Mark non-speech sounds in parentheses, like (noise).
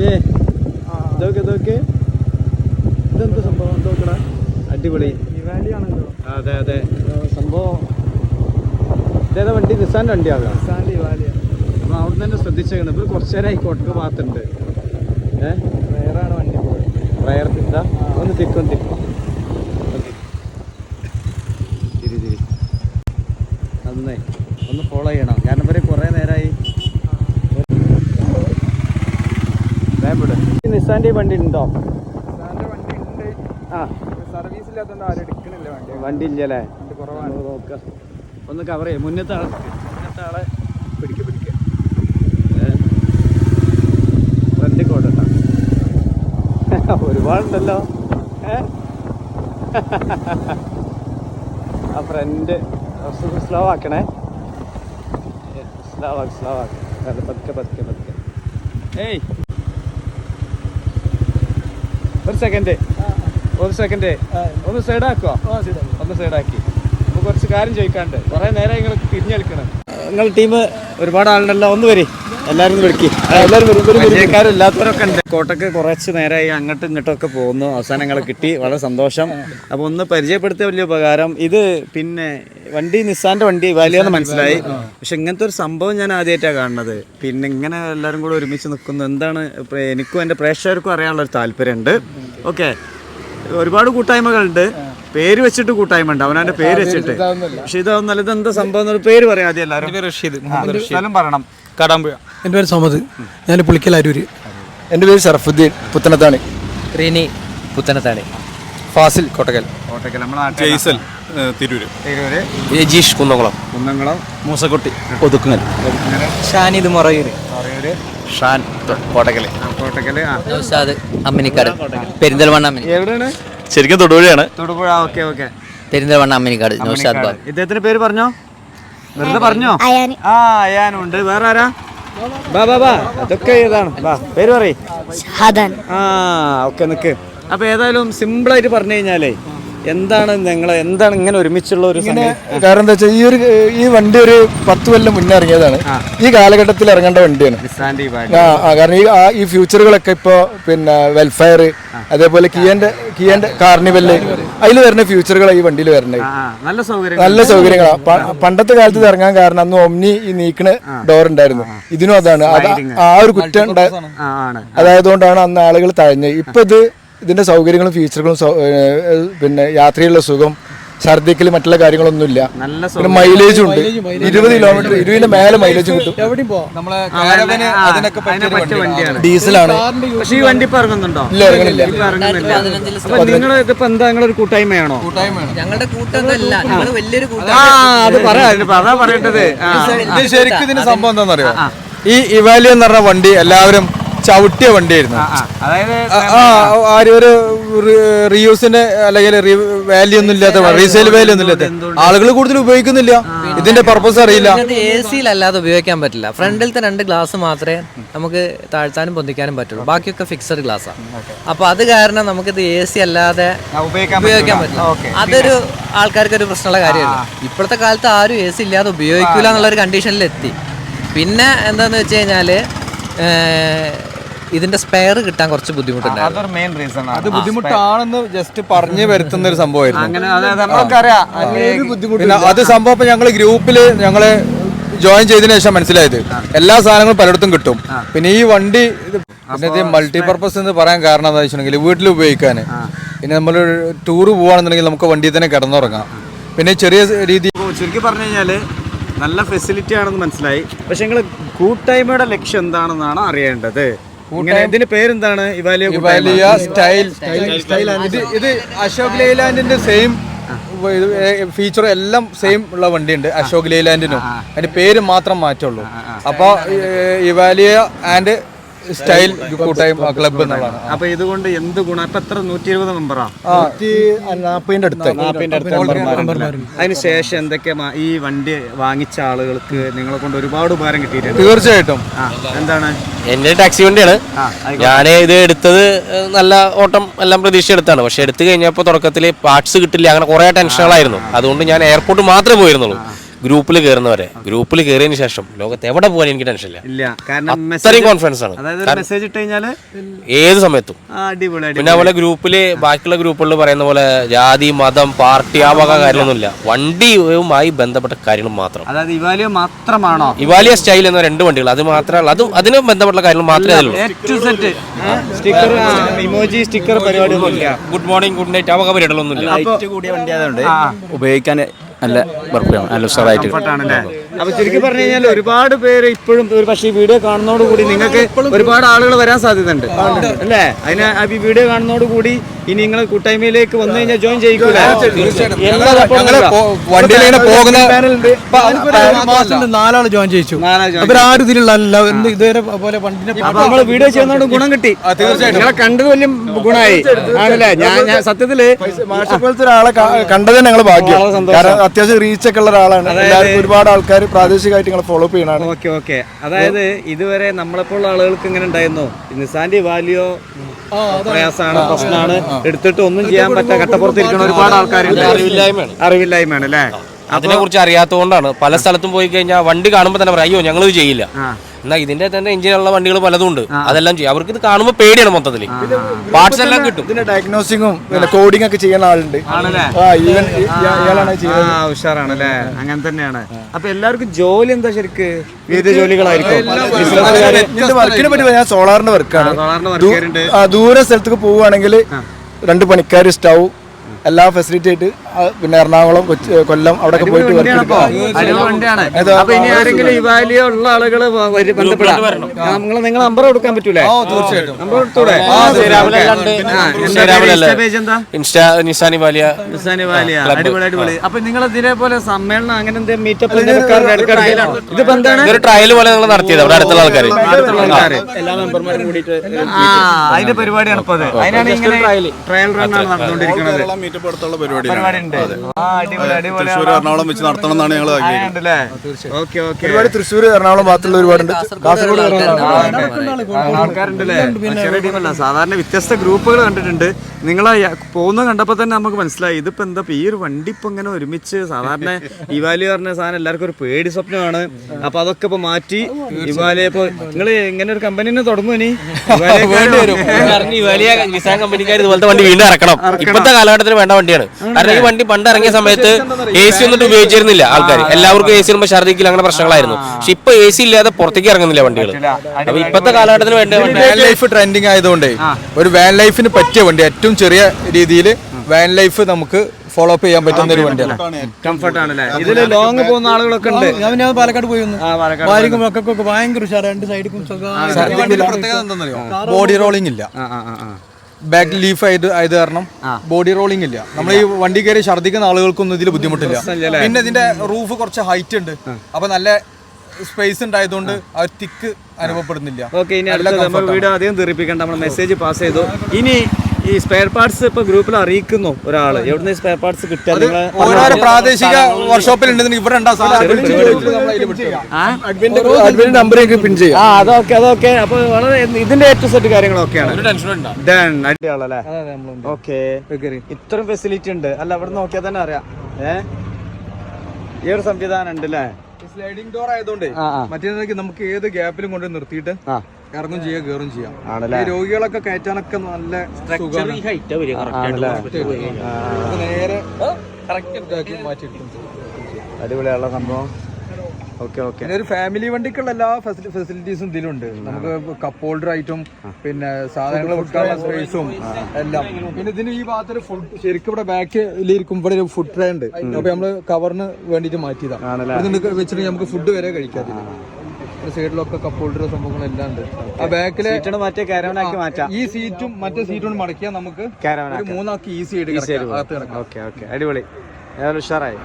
പിന്നെ ഇതൊക്കെ ഇതൊക്കെ. ഇതെന്ത് സംഭവം? നോക്കടാ അടിപൊളി. അതെ അതെ. സംഭവം ഇതേതാ വണ്ടി? നിസാന്റെ വണ്ടിയാകാം അപ്പോൾ അവിടെ തന്നെ ശ്രദ്ധിച്ചേക്കണം. ഇവർ കുറച്ച് നേരമായി കൊട്ടക്ക് ഭാഗത്തുണ്ട് ഏഹ് വേറാണ് വണ്ടി പ്രയർ ഇതാ? ഒന്ന് തിരി തിരി. ഒന്ന് ഫോളോ ചെയ്യണം. ഞാൻ ഇവർ കുറേ നേരമായി വേമ്പട് നിസാന്റെ വണ്ടി ഉണ്ടോ സാറിന്റെ വണ്ടി ഉണ്ട് ആ. സർവീസ് ഇല്ലാത്തതുകൊണ്ട് ആരും എടുക്കണില്ല വണ്ടി. വണ്ടി ഇല്ലല്ലേ കുറവാണ്. ഒന്ന് കവർ ചെയ്യാം. മുന്നത്തെ ആളെ. മുന്നത്തെ ആളെ പിടിക്കുക പിടിക്കുക കോട്ടട്ടാ (laughs) ഒരുപാടുണ്ടല്ലോ. (laughs) ആ ഫ്രണ്ട് സ്ലോ ആക്കണേ. സ്ലോ ആക്ക് സ്ലോ ആക്ക്. പതുക്കെ പതുക്കെ പതുക്കെ. ഏയ്. ഒരു സെക്കൻഡ് ഒരു സെക്കൻഡ് ഒന്ന് സൈഡ് സൈഡാക്കോ ഒന്ന് സൈഡാക്കി അപ്പോൾ കുറച്ച് കാര്യം ചോദിക്കാണ്ട് കുറേ നേരം നിങ്ങൾ തിരിഞ്ഞെടുക്കണം നിങ്ങൾ ടീം ഒരുപാട് ആളുണ്ടല്ലോ. ഒന്ന് വരി. എല്ലാവരും വിളിക്ക് ഉണ്ട്. കോട്ടക്ക് കുറച്ച് നേരമായി അങ്ങോട്ടും ഇങ്ങോട്ടും ഒക്കെ പോകുന്നു. അവസാനങ്ങൾ കിട്ടി. വളരെ സന്തോഷം. അപ്പോൾ ഒന്ന് പരിചയപ്പെടുത്തിയ വലിയ ഉപകാരം. ഇത് പിന്നെ വണ്ടി നിസ്സാന്റെ വണ്ടി വലിയെന്ന് മനസ്സിലായി. പക്ഷെ ഇങ്ങനത്തെ ഒരു സംഭവം ഞാൻ ആദ്യമായിട്ടാണ് കാണുന്നത്. പിന്നെ ഇങ്ങനെ എല്ലാവരും കൂടെ ഒരുമിച്ച് നിൽക്കുന്നു. എന്താണ് എനിക്കും എന്റെ പ്രേക്ഷകർക്കും അറിയാനുള്ള ഒരു താല്പര്യമുണ്ട്. ഓക്കെ. ഒരുപാട് കൂട്ടായ്മകളുണ്ട്. പേര് വെച്ചിട്ട് കൂട്ടായ്മ ഉണ്ട് അവനവന്റെ പേര് വെച്ചിട്ട്. പക്ഷെ ഇതാവുന്നല്ല ഇത് എന്താ സംഭവം പേര് പറയാം ആദ്യം എല്ലാവരും. സ്ഥലം പറയണം. കാടാമ്പുഴ. എന്റെ പേര് സമദ്. ഞാൻ പുളിക്കൽ അരൂര്. എന്റെ പേര് ഷറഫുദ്ദീൻ പുത്തനത്താണി. റിനി പുത്തനത്താണി. ഫാസിൽ കോട്ടകൽ കോട്ടക്കൽ ജയ്സൽ തിരൂര്. തിരൂര്. രജീഷ് കുന്നംകുളം. കുന്നംകുളം മൂസക്കുട്ടി. ഒതുക്കുങ്ങൽ. ഷാനിദ് മൊറയൂര്. പറയൂര് ഷാൻ കോട്ടക്കൽ ആ. നൗസാദ് അമ്മിനിക്കാട്. പെരിന്തൽമണ്ണ അമ്മിനി എവിടെയാണ്? ശരിക്കും തൊടുപുഴയാണ്. Thodupuzha okay okay. Perinthalmanna Amminikkad Naushad ഇദ്ദേഹത്തിന്റെ പേര് പറഞ്ഞോ? വെറുതെ പറഞ്ഞോ? ആ അയാനുണ്ട്. വേറെ ആരാ? ബാ ബാ ബാ. അതൊക്കെ ഇതാണ് ബാ പേര് പറയ്. ആ ഓക്കെ നിക്ക്. അപ്പൊ ഏതായാലും സിമ്പിൾ ആയിട്ട് പറഞ്ഞു കഴിഞ്ഞാലേ എന്താണ് നിങ്ങൾ എന്താണ് ഇങ്ങനെ ഒരുമിച്ചുള്ള ഒരു കാരണം എന്താ വെച്ചാൽ ഈ ഒരു ഈ വണ്ടി ഒരു പത്ത് കൊല്ലം മുന്നേ ഇറങ്ങിയതാണ്. ഈ കാലഘട്ടത്തിൽ ഇറങ്ങേണ്ട വണ്ടിയാണ്. കാരണം ഈ ആ ഈ ഫ്യൂച്ചറുകളൊക്കെ ഇപ്പോൾ പിന്നെ വെൽഫെയർ അതേപോലെ കിയന്റെ കിയന്റെ കാർണിവൽ അതിൽ വരുന്ന ഫ്യൂച്ചറുകൾ ഈ വണ്ടിയിൽ ആ, നല്ല സൗകര്യം നല്ല സൗകര്യങ്ങളാണ് പണ്ടത്തെ കാലത്ത് ഇറങ്ങാൻ കാരണം അന്ന് ഒമ്നി ഈ നീക്കണ ഡോർ ഉണ്ടായിരുന്നു. ഇതിനും അതാണ്. ആ ഒരു കുറ്റം അതായത് കൊണ്ടാണ് ആണ്. അതായതുകൊണ്ടാണ് അന്ന് ആളുകൾ തഴഞ്ഞത്. ഇപ്പൊ ഇത് ഇതിന്റെ സൗകര്യങ്ങളും ഫീച്ചറുകളും പിന്നെ യാത്രയുള്ള സുഖം ഛർദിക്കൽ മറ്റുള്ള കാര്യങ്ങളൊന്നുമില്ല. നല്ല പിന്നെ മൈലേജും ഉണ്ട്. ഇരുപത് കിലോമീറ്റർ ഇരുപതിന്റെ മേലെ മൈലേജ് കിട്ടും. ഡീസലാണ് പക്ഷേ ഈ വണ്ടി ഇറങ്ങുന്നുണ്ടോ? ഇല്ല ഇറങ്ങുന്നില്ല. ഇതിപ്പോ എന്താ നിങ്ങളൊരു കൂട്ടായ്മയാണോ? ഞങ്ങളുടെ വലിയൊരു അത് പറയാ പറയേണ്ടത്. ശരിക്കും ഇതിന്റെ സംഭവം എന്താണെന്നറിയോ? ഈ ഇവാലി എന്ന് പറഞ്ഞ വണ്ടി എല്ലാവരും ചവിട്ടിയ വണ്ടിയായിരുന്നു. ആര് അതായത് ആ ആരും ഒരു റീയൂസിന്റെ അല്ലെങ്കിൽ വാല്യൂ ഒന്നും ഇല്ലാത്ത റീസെയിൽ വാല്യൂ ഒന്നും ഇല്ലാത്ത ആളുകൾ കൂടുതൽ ഉപയോഗിക്കുന്നില്ല. ഇതിന്റെ പർപ്പസ് അറിയില്ല. എ സിയിലല്ലാതെ ഉപയോഗിക്കാൻ പറ്റില്ല. ഫ്രണ്ടിലത്തെ രണ്ട് ഗ്ലാസ് മാത്രമേ നമുക്ക് താഴ്ത്താനും പൊന്തിക്കാനും പറ്റുള്ളൂ. ബാക്കിയൊക്കെ ഫിക്സഡ് ഗ്ലാസ്സാണ് അപ്പൊ അത് കാരണം നമുക്കിത് എ സി അല്ലാതെ ഉപയോഗിക്കാൻ പറ്റില്ല. അതൊരു ആൾക്കാർക്ക് ഒരു പ്രശ്നമുള്ള കാര്യമല്ല. ഇപ്പോഴത്തെ കാലത്ത് ആരും എ സി ഇല്ലാതെ ഉപയോഗിക്കൂല എന്നുള്ള ഒരു കണ്ടീഷനിൽ എത്തി പിന്നെ എന്താന്ന് വെച്ച് കഴിഞ്ഞാൽ ഇതിന്റെ സ്പെയർ കിട്ടാൻ കുറച്ച് ബുദ്ധിമുട്ടുണ്ടായിരുന്നു. അതൊരു മെയിൻ റീസൺ അത് ബുദ്ധിമുട്ടാണെന്ന് ജസ്റ്റ് പറഞ്ഞു വരുത്തുന്ന ഒരു സംഭവമായിരുന്നു. അങ്ങനെ അത് സംഭവം ഇപ്പൊ ഞങ്ങൾ ഗ്രൂപ്പിൽ ഞങ്ങൾ ജോയിൻ ചെയ്തതിനു ശേഷം മനസ്സിലായത്. എല്ലാ സാധനങ്ങളും പലയിടത്തും കിട്ടും. പിന്നെ ഈ വണ്ടി പിന്നെ മൾട്ടിപർപ്പസ് എന്ന് പറയാൻ കാരണം എന്താ വെച്ചിട്ടുണ്ടെങ്കിൽ വീട്ടിൽ ഉപയോഗിക്കാൻ പിന്നെ നമ്മൾ ടൂർ പോവാണെന്നുണ്ടെങ്കിൽ നമുക്ക് വണ്ടിയിൽ തന്നെ കിടന്നുറങ്ങാം. പിന്നെ ചെറിയ രീതി ചുരുക്കി പറഞ്ഞു കഴിഞ്ഞാൽ നല്ല ഫെസിലിറ്റി ആണെന്ന് മനസ്സിലായി. പക്ഷെ നിങ്ങൾ കൂട്ടായ്മയുടെ ലക്ഷ്യം എന്താണെന്നാണ് അറിയേണ്ടത്. ഇതിന്റെ പേരെന്താണ്? ഇവാലിയ വലിയ സ്റ്റൈൽ. ഇത് ഇത് അശോക് ലൈലാൻഡിന്റെ സെയിം ഫീച്ചർ എല്ലാം സെയിം ഉള്ള വണ്ടിയുണ്ട് അശോക് ലൈലാൻഡിനും അതിന്റെ പേര് മാത്രം മാറ്റുള്ളൂ. അപ്പൊ ഇവാലിയ ആൻഡ് സ്റ്റൈൽ കൂട്ടായ്മ ക്ലബ്ബ് എന്നുള്ളതാണ് അപ്പൊ ഇതുകൊണ്ട് എന്ത് ഗുണം? ഇപ്പൊ എത്ര? നൂറ്റി ഇരുപത് മെമ്പറാ നാൽപ്പതിന്റെ അടുത്ത്. നാപ്പിന്റെ അടുത്ത് മെമ്പർമാരുണ്ട്. അതിന് ശേഷം എന്തൊക്കെ ഈ വണ്ടി വാങ്ങിച്ച ആളുകൾക്ക് നിങ്ങളെ കൊണ്ട് ഒരുപാട് ഉപകാരം കിട്ടിയിട്ടുണ്ട്. തീർച്ചയായിട്ടും. എന്താണ്? എന്റെ ടാക്സി വണ്ടിയാണ്. ഞാൻ ഇത് എടുത്തത് നല്ല ഓട്ടം എല്ലാം പ്രതീക്ഷ എടുത്താണ്. പക്ഷെ എടുത്തു കഴിഞ്ഞപ്പോൾ തുടക്കത്തിൽ പാർട്സ് കിട്ടില്ല അങ്ങനെ കുറെ ടെൻഷനുകളായിരുന്നു അതുകൊണ്ട് ഞാൻ എയർപോർട്ട് മാത്രമേ പോയിരുന്നുള്ളൂ. ഗ്രൂപ്പിൽ കയറുന്നവരെ ഗ്രൂപ്പിൽ കയറിയതിന് ശേഷം ലോകത്ത് എവിടെ പോകാൻ എനിക്ക് ടെൻഷൻ ഇല്ല. കാരണം അത്രയും മെസ്സേജ് കോൺഫിഡൻസ് ആണ്. അതായത് ഒരു മെസ്സേജ് ഇട്ട് ഏത് സമയത്തും. അടിപൊളി അടിപൊളി. പിന്നെ അതുപോലെ ഗ്രൂപ്പിൽ ബാക്കിയുള്ള ഗ്രൂപ്പുകളിൽ പറയുന്ന പോലെ ജാതി മതം പാർട്ടി ആ വക കാര്യമൊന്നുമില്ല വണ്ടിയുമായി ബന്ധപ്പെട്ട കാര്യങ്ങൾ മാത്രം. അതായത് ഇവാലിയോ മാത്രമാണോ? ഇവാലിയ സ്റ്റൈൽ എന്ന രണ്ട് വണ്ടികൾ. അത് മാത്രമല്ല അതും അതിന് ബന്ധപ്പെട്ട കാര്യങ്ങൾ മാത്രമേ ഇമോജി സ്റ്റിക്കർ പരിപാടി ഗുഡ് മോർണിംഗ് ഗുഡ് നൈറ്റ് ആ വക പരിപാടികളൊന്നുമില്ല. ലൈറ്റ് കൂടിയ വണ്ടി ആയതുകൊണ്ട് ഉപയോഗിക്കാൻ നല്ല വർക്കാണ് നല്ല ഉഷാറായിട്ട് അപ്പൊ ചുരുക്കി പറഞ്ഞു കഴിഞ്ഞാൽ ഒരുപാട് പേര് ഇപ്പോഴും ഒരു പക്ഷേ ഈ വീഡിയോ കാണുന്നതോടുകൂടി നിങ്ങൾക്ക് ഒരുപാട് ആളുകൾ വരാൻ സാധ്യതയുണ്ട്. അല്ലേ? അതിന് ആ ഈ വീഡിയോ കാണുന്നതോടുകൂടി ഇനി നിങ്ങൾ കൂട്ടായ്മയിലേക്ക് വന്നു കഴിഞ്ഞാൽ ജോയിൻ ചെയ്യിക്കൂല. നാലാൾ ജോയിൻ ചെയ്യിച്ചു. അവരാരും ഇതിലുള്ള ഇതുവരെ പോലെ നമ്മൾ വീഡിയോ ചെയ്യുന്നതുകൊണ്ട് ഗുണം കിട്ടി. നിങ്ങളെ കണ്ടത് വലിയ ഗുണമായി. ആണല്ലേ? ഞാൻ സത്യത്തിൽ മാഷപ്പോലത്തെ ഒരാളെ കണ്ടത് ഞങ്ങൾ ഭാഗ്യം. അത്യാവശ്യം റീച്ച് ഒക്കെ ഉള്ള ഒരാളാണ്. എല്ലാവർക്കും ഒരുപാട് ആൾക്കാർ പ്രാദേശികമായിട്ട് നിങ്ങൾ ഫോളോ അപ്പ് ചെയ്യണാണ് ഓക്കെ ഓക്കെ. അതായത് ഇതുവരെ നമ്മളെപ്പോലുള്ള ആളുകൾക്ക് ഇങ്ങനെ ഉണ്ടായിരുന്നു. നിസാന്റെ വാല്യോ പ്രയാസമാണ് പ്രശ്നമാണ്. എടുത്തിട്ട് ഒന്നും ചെയ്യാൻ പറ്റാ കട്ടപ്പുറത്തിരിക്കുന്ന ഒരുപാട് ആൾക്കാരുണ്ട്. അറിവില്ലായ്മയാണ്. അറിവില്ലായ്മയാണ് അല്ലേ? അതിനെ കുറിച്ച് അറിയാത്തതുകൊണ്ടാണ്. പല സ്ഥലത്തും പോയി കഴിഞ്ഞാൽ വണ്ടി കാണുമ്പോൾ തന്നെ പറയും അയ്യോ ഞങ്ങൾ ഇത് ചെയ്യില്ല. എന്നാ ഇതിന്റെ തന്നെ എഞ്ചിനുള്ള വണ്ടികൾ പലതും ഉണ്ട്. അതെല്ലാം ചെയ്യും. അവർക്ക് ഇത് കാണുമ്പോൾ പേടിയാണ് മൊത്തത്തിൽ പാർട്സ് എല്ലാം കിട്ടും. ഇതിന്റെ ഡയഗ്നോസിങ്ങും കോഡിംഗ് ഒക്കെ ചെയ്യുന്ന ആളുണ്ട്. ആണല്ലേ? ആ ഈവൻ ഇയാളാണ് ചെയ്യുന്നത്. ആ ഉഷാറാണല്ലേ? അങ്ങനെ തന്നെയാണ്. അപ്പൊ എല്ലാവർക്കും ജോലി എന്താ ശരിക്ക്? വിവിധ ജോലികളായിരിക്കും. വർക്കിനെ പറ്റി ഞാൻ സോളാറിന്റെ വർക്കാണ് ദൂരെ സ്ഥലത്തേക്ക് പോവുകയാണെങ്കിൽ രണ്ട് പണിക്കാർ സ്റ്റൗ എല്ലാ ഫെസിലിറ്റി ആയിട്ട് പിന്നെ എറണാകുളം കൊച്ചി കൊല്ലം അവിടെ പോയിട്ട് വർക്ക് വണ്ടിയാണിപ്പോ. അടിപൊളി വണ്ടിയാണ്. അപ്പൊ ഇനി ആരെങ്കിലും ഈ വാല്യോ ഉള്ള ആളുകൾ ബന്ധപ്പെടാം. നിങ്ങൾ നിങ്ങൾ നമ്പർ കൊടുക്കാൻ പറ്റൂലേ? തീർച്ചയായിട്ടും. നമ്പർ കൊടുത്തൂടെ? പേജ് എന്താ? Insta Nissan Evalia Nissan Evalia. അടിപൊളി അടിപൊളി. അപ്പൊ നിങ്ങൾ ഇതേപോലെ സമ്മേളനം അങ്ങനെ എന്തെങ്കിലും മീറ്റപ്പ് ഇതിപ്പോ എന്താണ്? ഒരു ട്രയൽ പോലെ നിങ്ങൾ നടത്തിയത് അവിടെ അടുത്തുള്ള ആൾക്കാർ ആൾക്കാര്. ആ അതിന്റെ പരിപാടിയാണ് ഇപ്പൊ അത്. അതിനാണ് ഇങ്ങനെ ട്രയൽ റൺ ആണ് നടന്നുകൊണ്ടിരിക്കുന്നത്. മീറ്റപ്പ് അടുത്തുള്ള പരിപാടി തൃശ്ശൂർ എറണാകുളം വെച്ച് നടത്തണം എന്നാണ് ഞങ്ങൾ ഉണ്ടല്ലേ? Okay okay. ഒരുപാട് തൃശ്ശൂർ എറണാകുളം ഭാഗത്തുള്ള ഒരുപാടുണ്ട്. കാസർഗോഡ് ആൾക്കാരുണ്ടല്ലേ? സാധാരണ വ്യത്യസ്ത ഗ്രൂപ്പുകൾ കണ്ടിട്ടുണ്ട്. നിങ്ങൾ പോകുന്നത് കണ്ടപ്പോൾ തന്നെ നമുക്ക് മനസ്സിലായി. ഇതിപ്പോ എന്താ ഈ ഒരു വണ്ടി ഇപ്പൊ ഇങ്ങനെ ഒരുമിച്ച് സാധാരണ ഇവാലി പറഞ്ഞ സാധനം എല്ലാവർക്കും ഒരു പേടി സ്വപ്നമാണ്. അപ്പൊ അതൊക്കെ ഇപ്പൊ മാറ്റി ഇവാലി ഇപ്പൊ നിങ്ങൾ ഇങ്ങനെ ഒരു കമ്പനി തന്നെ തുടങ്ങും ഇനി? വേണ്ടി വരും. ഈ വലിയ നിസാൻ കമ്പനിക്കാർ ഇതുപോലത്തെ വണ്ടി വീണ്ടും ഇറക്കണം. ഇപ്പോഴത്തെ കാലഘട്ടത്തിൽ വേണ്ട വണ്ടിയാണ്. കാരണം ഈ വണ്ടി പണ്ട് ഇറങ്ങിയ സമയത്ത് എ സി ഒന്നും ഉപയോഗിച്ചിരുന്നില്ല ആൾക്കാർ എല്ലാവർക്കും എ സി ഇടുമ്പോൾ ഛർദിക്കില്ല അങ്ങനെ പ്രശ്നങ്ങളായിരുന്നു. പക്ഷെ ഇപ്പൊ എ സി ഇല്ലാതെ പുറത്തേക്ക് ഇറങ്ങുന്നില്ല വണ്ടികൾ അപ്പൊ ഇപ്പത്തെ കാലഘട്ടത്തിന് വേണ്ടി. വണ്ടി വാൻ ലൈഫ് ട്രെൻഡിങ് ആയതുകൊണ്ട് ഒരു വാൻ ലൈഫിന് പറ്റിയ വണ്ടി ഏറ്റവും ചെറിയ രീതിയിൽ വാൻ ലൈഫ് നമുക്ക് ഫോളോ അപ്പ് ചെയ്യാൻ പറ്റുന്ന ഒരു വണ്ടിയാണ്. കംഫർട്ട് ആണല്ലേ ഇതിൽ ലോങ് പോകുന്ന ആളുകളൊക്കെ ഉണ്ട്. ഞാൻ ഞാൻ പാലക്കാട് പോയി വന്നു. ആ പാലക്കാട് ഭാര്യക്കും മക്കൾക്കൊക്കെ ഭയങ്കര ഉഷാറ്. രണ്ട് സൈഡിലും ബോഡി റോളിംഗ് ഇല്ല. ബാക്ക് ലീഫ് ആയത് ആയത് കാരണം ബോഡി റോളിംഗ് ഇല്ല. നമ്മൾ ഈ വണ്ടി കയറി ഛർദ്ദിക്കുന്ന ആളുകൾക്കൊന്നും ഇതിൽ ബുദ്ധിമുട്ടില്ല. പിന്നെ ഇതിന്റെ റൂഫ് കുറച്ച് ഹൈറ്റ് ഉണ്ട്. അപ്പൊ നല്ല സ്പേസ് ഉണ്ടായതുകൊണ്ട് ആ തിക്ക് അനുഭവപ്പെടുന്നില്ല. ഓക്കെ ഇനി അടുത്ത നമ്മൾ വീഡിയോ അധികം തീർപ്പിക്കണ്ട നമ്മൾ മെസ്സേജ് പാസ് ചെയ്തു. ഇനി ഈ സ്പെയർ പാർട്സ് ഇപ്പൊ ഗ്രൂപ്പിൽ അറിയിക്കുന്നു ഒരാൾ. എവിടുന്ന് സ്പെയർ പാർട്സ് കിട്ടുക ഓരോരോ പ്രാദേശിക വർക്ക്ഷോപ്പിൽ ഉണ്ടെങ്കിൽ ഇവിടെ അഡ്മിൻ നമ്പർ പിൻ ചെയ്യാം. ആ? അതൊക്കെ അതൊക്കെ. അപ്പൊ വളരെ ഇതിന്റെ ഏറ്റവും സെറ്റ് കാര്യങ്ങളൊക്കെയാണ്. അടിപൊളിയാണല്ലേ? ഓക്കെ ഇത്രയും ഫെസിലിറ്റി ഉണ്ട്. അല്ല അവിടെ നോക്കിയാൽ തന്നെ അറിയാം. ഏ? ഈ ഒരു സംവിധാനം ഉണ്ട് അല്ലേ സ്ലൈഡിംഗ് ഡോർ ആയതുകൊണ്ട് മറ്റേ നമുക്ക് ഏത് ഗ്യാപ്പിലും കൊണ്ട് നിർത്തിയിട്ട് ആ. ഇറങ്ങും ചെയ്യാം കയറും ചെയ്യാം. ആണല്ലേ? ഈ രോഗികളൊക്കെ കയറ്റാനൊക്കെ നല്ല നേരെ അടിപൊളിയുള്ള സംഭവം. Okay okay. ഒരു ഫാമിലി വണ്ടിക്കുള്ള എല്ലാ ഫെസിലിറ്റീസും ഇതിലുണ്ട്. നമുക്ക് കപ്പ് ഹോൾഡർ ആയിട്ടും പിന്നെ സാധനങ്ങൾ വെക്കാനുള്ള സ്പേസും എല്ലാം. പിന്നെ ഇതിന് ഈ ഭാഗത്തൊരു ഫുഡ് ശരിക്കും ഇവിടെ ബാക്കിലിരിക്കും ഇരിക്കുമ്പോൾ ഒരു ഫുഡ് ട്രേ ഉണ്ട്. അപ്പൊ നമ്മൾ കവറിന് വേണ്ടിട്ട് മാറ്റിയതാണ്? വെച്ചിട്ട് നമുക്ക് ഫുഡ് വരെ കഴിക്കാം സൈഡിലൊക്കെ കപ്പ് ഹോൾഡർ സംഭവങ്ങളെല്ലാം ഉണ്ട്. ആ ബാക്കിലെ സീറ്റോട് മാറ്റിയ കാരവനാക്കി മാറ്റാം. ഈ സീറ്റും മറ്റേ സീറ്റും മടക്കിയാൽ നമുക്ക് മൂന്നാക്കി ഈസി ആയിട്ട് അടിപൊളി. ഞാൻ ഉഷാറായി.